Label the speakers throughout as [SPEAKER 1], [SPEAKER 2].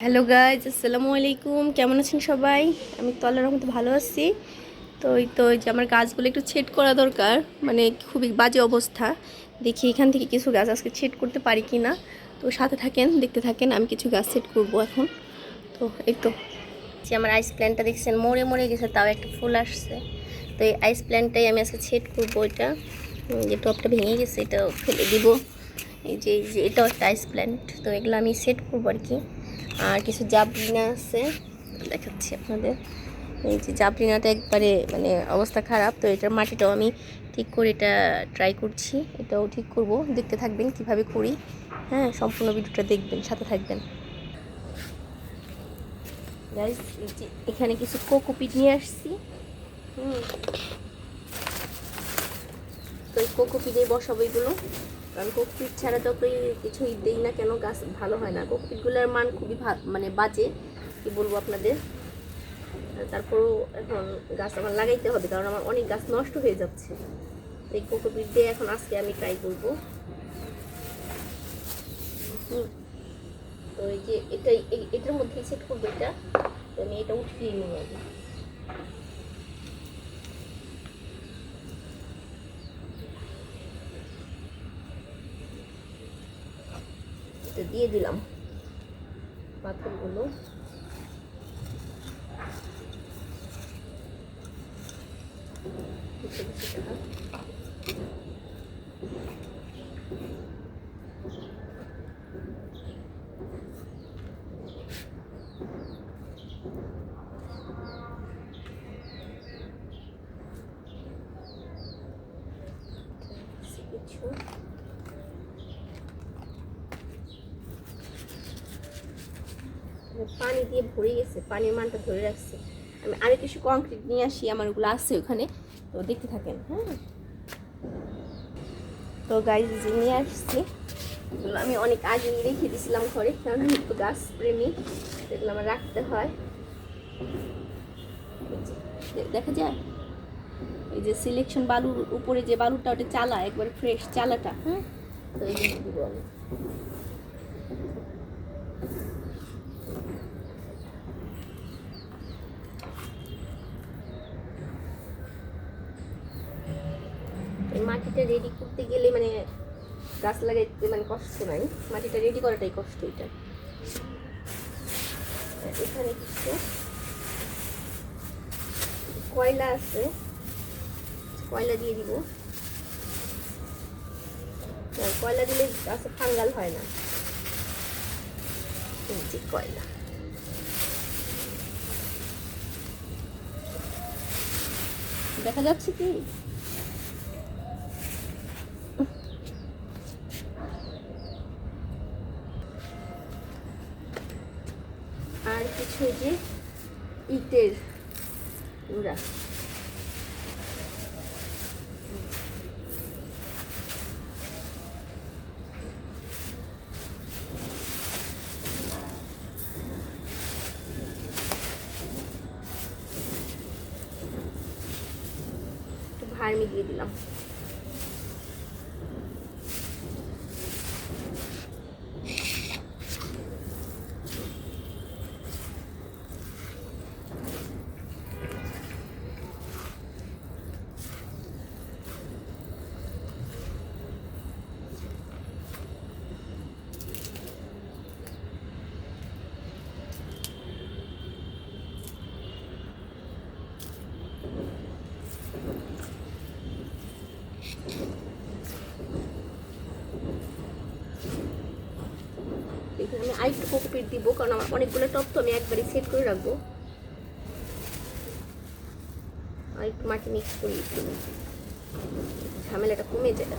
[SPEAKER 1] Hello guys, আসসালামু আলাইকুম। কেমন আছেন সবাই? আমি তো আল্লাহর রহমতে ভালো আছি। তো ওই তো যে আমার গাছগুলো একটু ছেট করা দরকার মানে খুবই বাজে অবস্থা। দেখি এখান থেকে কিছু গাছ আজকে ছেট করতে পারি কি না তো সাথে থাকেন, দেখতে থাকেন, আমি কিছু গাছ সেট করব এখন। তো এই তো। যে আমার আইস প্ল্যান্টটা দেখছেন, মরে মরে গেছে, তাও একটা ফুল আসছে। তো এই আইস প্ল্যান্টটাই আমি আজকে সেট করব এটা। যে টপটা ভেঙে গেছে এটা ফেলে দিব। এই এই যে, এটাও একটা আইস প্ল্যান্ট তো এগুলো আমি সেট করব আর কি। আর কিছু জাবরিনা আছে। দেখাচ্ছি আপনাদের। এই যে জাবরিনাটা একবারে মানে অবস্থা খারাপ, তো এটার মাটিটাও আমি ঠিক করে এটা ট্রাই করছি। এটাও ঠিক করব। দেখতে থাকবেন কীভাবে করি। হ্যাঁ সম্পূর্ণ ভিডিওটা দেখবেন, সাথে থাকবেন। এখানে কিছু কোকোপিট নিয়ে আসছি। হুম। তো এই কোকোপিটে বসাবো এগুলো। কারণ কোকপিট ছাড়া তো কিছুই দেই না কেন? গাছ ভালো হয় না। কোকপিটগুলোর মান খুবই মানে বাজে, কি বলব আপনাদের? তারপরেও এখন গাছ আমার লাগাইতে হবে, কারণ আমার অনেক গাছ নষ্ট হয়ে যাচ্ছে। এই কোকোপিট দিয়ে এখন আজকে আমি ট্রাই করব। তো এই যে এটাই এটার মধ্যেই সেট করব এটা। আমি এটা উঠিয়ে নিয়ে যাব এটা দিয়ে দিলাম পাথরগুলো কিছু। কিছু পানি দিয়ে ভরে গেছে, পানির মানটা ধরে রাখছে। আমি আরও কিছু কংক্রিট নিয়ে আসি, আমার ওগুলো আছে ওখানে। তো দেখতে থাকেন হ্যাঁ। তো গাইজ যে নিয়ে আসছি। এগুলো আমি অনেক আগে রেখে দিয়েছিলাম ঘরে, কারণ আমি তো গাছ প্রেমী। এগুলো আমার রাখতে হয়। দেখা যায়? এই যে সিলেকশন বালুর উপরে যে বালুটা ওটা চালা, একবার ফ্রেশ চালাটা হ্যাঁ। তো এই আমি এই মাটিটা রেডি করতে গেলে মানে গাছ লাগাইতে মানে কষ্ট নাই। মাটিটা রেডি করাটাই কষ্ট এটা। এখানে কিছু কয়লা আছে। কয়লা দিয়ে দিব। কয়লা দিলে গাছে ফাঙ্গাল হয় না। কয়লা। দেখা যাচ্ছে কি? কিছু যে ইটের একটু ভার্মি দিয়ে দিলাম। আমি আরেকটু কোকোপিট দিব, কারণ আমার অনেকগুলো টপ তো আমি একবারই সেট করে রাখব। আর একটু মাটি মিক্স করি একটু ঝামেলাটা কমে যায়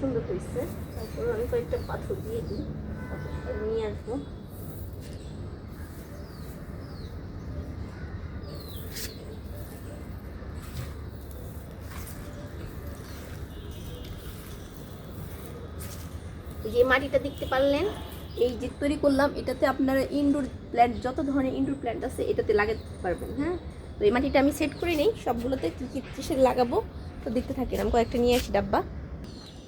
[SPEAKER 1] সুন্দর হয়েছে। তারপর আমি কয়েকটা পাথর দিয়ে দিই। নিয়ে আসব। যে মাটিটা দেখতে পারলেন, এই যে তৈরি করলাম, এটাতে আপনারা ইনডোর প্ল্যান্ট যত ধরনের ইনডোর প্ল্যান্ট আছে, এটাতে লাগাতে পারবেন হ্যাঁ? তো এই মাটিটা আমি সেট করে নিই, সবগুলোতে কী কী কিসের লাগাবো। তো দেখতে থাকেন, আমি কয়েকটা নিয়ে আসি ডাব্বা।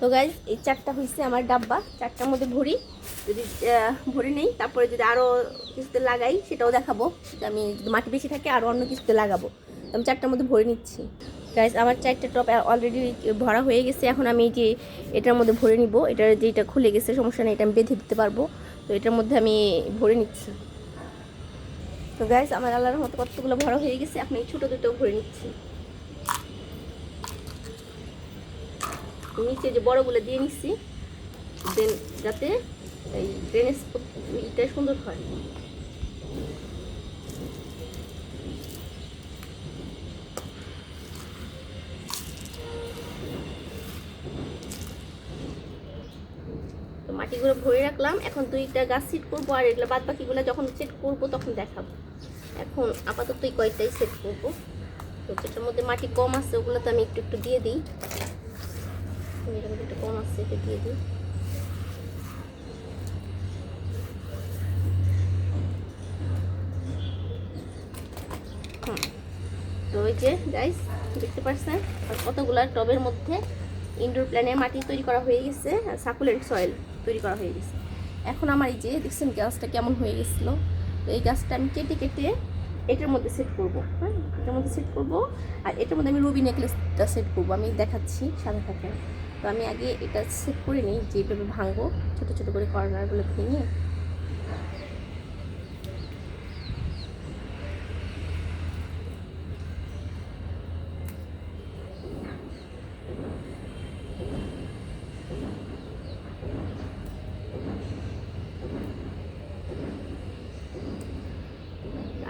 [SPEAKER 1] তো গাইজ এই চারটা হয়েছে আমার ডাব্বা। চারটার মধ্যে ভরি। যদি ভরি নেই, তারপরে যদি আরও কিছুতে লাগাই, সেটাও দেখাবো। যে আমি যদি মাটি বেশি থাকে আরও অন্য কিছুতে লাগাবো। আমি চারটার মধ্যে ভরে নিচ্ছি। গাইজ আমার চারটে টপ অলরেডি ভরা হয়ে গেছে। এখন আমি যে, এটার মধ্যে ভরে নিব। এটার যেটা খুলে গেছে, সমস্যা নেই, এটা আমি বেঁধে দিতে পারব। তো এটার মধ্যে আমি ভরে নিচ্ছি। তো গাইজ আমার আল্লাহর মতো কতগুলো ভরা হয়ে গেছে, এখন এই ছোটো দুটো ভরে নিচ্ছি। নিচে যে বড়গুলো দিয়ে নিচ্ছি দেন যাতে এই ড্রেনেজ এটা সুন্দর হয়। মাটিগুলো ভরে রাখলাম। এখন দুইটা গাছ সেট করব আর এগুলো বাদ বাকিগুলো যখন সেট করব তখন দেখাবো। এখন আপাতত কয়েকটাই সেট করব। তো যেটার মধ্যে মাটি কম আছে ওগুলো তো আমি একটু একটু দিয়ে দিই। মধ্যে একটু কম আছে এটা দিয়ে দিই তো ওই যে গাইস দেখতে পাচ্ছেন আর কতগুলা টবের মধ্যে ইনডোর প্ল্যানের মাটি তৈরি করা হয়ে গেছে, আর সাকুলেন্ট সয়েল তৈরি করা হয়ে গেছে। এখন আমার এই যে, দেখছেন গাছটা কেমন হয়ে গেছিল? তো এই গাছটা আমি কেটে কেটে এটার মধ্যে সেট করব হ্যাঁ? এটার মধ্যে সেট করব, আর এটার মধ্যে আমি রুবি নেকলেসটা সেট করব, আমি দেখাচ্ছি সাদা থাকে তো আমি আগে এটা সেট করে নিই, যেভাবে ভাঙবো, ছোটো ছোটো করে কর্নারগুলো ভেঙে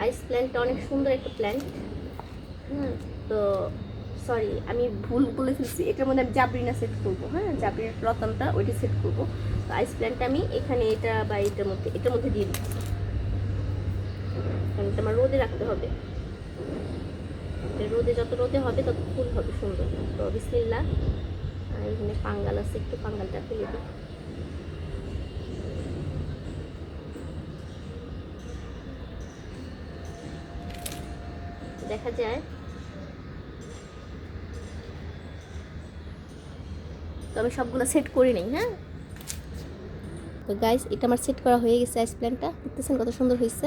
[SPEAKER 1] আইস প্ল্যান্টটা অনেক সুন্দর একটা প্ল্যান্ট হ্যাঁ তো সরি আমি ভুল বলে ফেলছি। এটার মধ্যে আমি জাবরিনা সেট করব হ্যাঁ? জাবরিনার রতনটা ওইটা সেট করব। তো আইস প্ল্যান্টটা আমি এখানে এটা বা এটার মধ্যে এটার মধ্যে দিয়ে দিচ্ছি। কারণ আমার রোদে রাখতে হবে। রোদে যত রোদে হবে, তত ফুল হবে সুন্দর। তো বিসমিল্লা এখানে পাঙ্গাল আছে, একটু পাঙ্গালটা ফেলে দিই। দেখা যায় তো আমি সবগুলো সেট করে নিই হ্যাঁ? তো গাইস এটা আমার সেট করা হয়ে গেছে আইস প্ল্যানটা দেখতেছেন কত সুন্দর হয়েছে।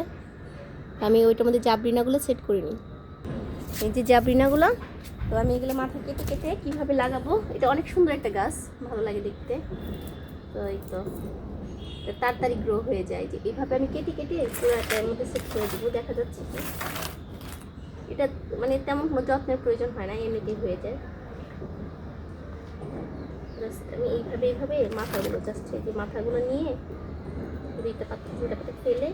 [SPEAKER 1] আমি ওইটার মধ্যে জাবরিনাগুলো সেট করে নিই। এই যে জাবরিনাগুলো তো আমি এগুলো মাথা কেটে কেটে কীভাবে লাগাবো, এটা অনেক সুন্দর একটা গাছ, ভালো লাগে দেখতে। তো এই তো তাড়াতাড়ি গ্রো হয়ে যায়। যে এইভাবে আমি কেটে কেটে পুরোটার মধ্যে সেট করে দেবো, দেখা যাচ্ছে কি? এটা মানে তেমন কোনো যত্নের প্রয়োজন হয় না, এমনিতেই হয়ে যায়। জাস্ট আমি এইভাবে এইভাবে মাথাগুলো জাস্ট এই যে মাথাগুলো নিয়ে দুইটা পাতা দুইটা পাতা ফেলে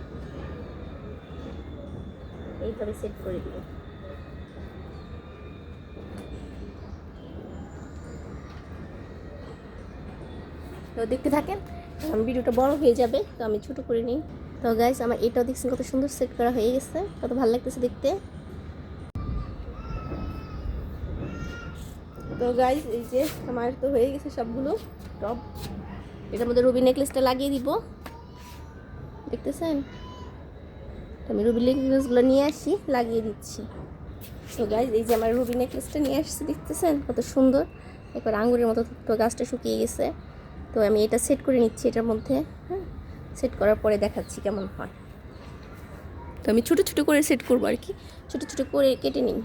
[SPEAKER 1] এইভাবে সেট করে দিব। তো দেখতে থাকেন, আমার ভিডিওটা বড় হয়ে যাবে, তো আমি ছোট করে নিই। তো গাইস আমার এটাও দেখছেন কত সুন্দর সেট করা হয়ে গেছে, কত ভালো লাগতেছে দেখতে। তো গাইস এই যে আমার তো হয়ে গেছে সবগুলো টপ এটার মধ্যে রুবি নেকলেসটা লাগিয়ে দিব। দেখতেছেন? আমি রুবি নেকলেসগুলো নিয়ে আসি, লাগিয়ে দিচ্ছি। তো গাইস এই যে আমার রুবি নেকলেসটা নিয়ে আসছি, দেখতেছেন? কত সুন্দর। একবার আঙুরের মতো তো গাছটা শুকিয়ে গেছে। তো আমি এটা সেট করে নিচ্ছি এটার মধ্যে হ্যাঁ? সেট করার পরে দেখাচ্ছি কেমন হয়। তো আমি ছোটো ছোটো করে সেট করব আর কি। ছোটো ছোটো করে কেটে নিই।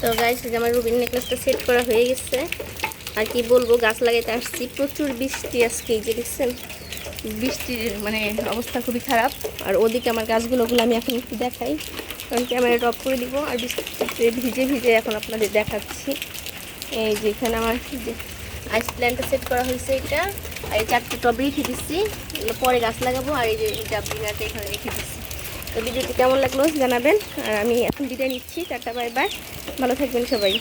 [SPEAKER 1] তো যে আমার রুবিন নেকলেসটা সেট করা হয়ে গেছে। আর কি বলব, গাছ লাগাইতে আসছি। প্রচুর বৃষ্টি আজকে যে দেখছেন? বৃষ্টির মানে অবস্থা খুবই খারাপ। আর ওদিকে আমার গাছগুলো ওগুলো আমি এখন একটু দেখাই। কারণ ক্যামেরাটা অফ করে দিব। আর বৃষ্টিতে ভিজে ভিজে এখন আপনাদের দেখাচ্ছি। এই যে এখানে আমার যে আইস প্ল্যান্টটা সেট করা হয়েছে এটা। আর এই চারটে টব রেখে দিচ্ছি। পরে গাছ লাগাবো। আর এই যে ডাবলিনাটা এখানে রেখে দিচ্ছি। তো ভিডিওটি কেমন লাগল জানাবেন। আর আমি এখন বিদায় নিচ্ছি। টাটা বাই বাই ভালো থাকবেন সবাই।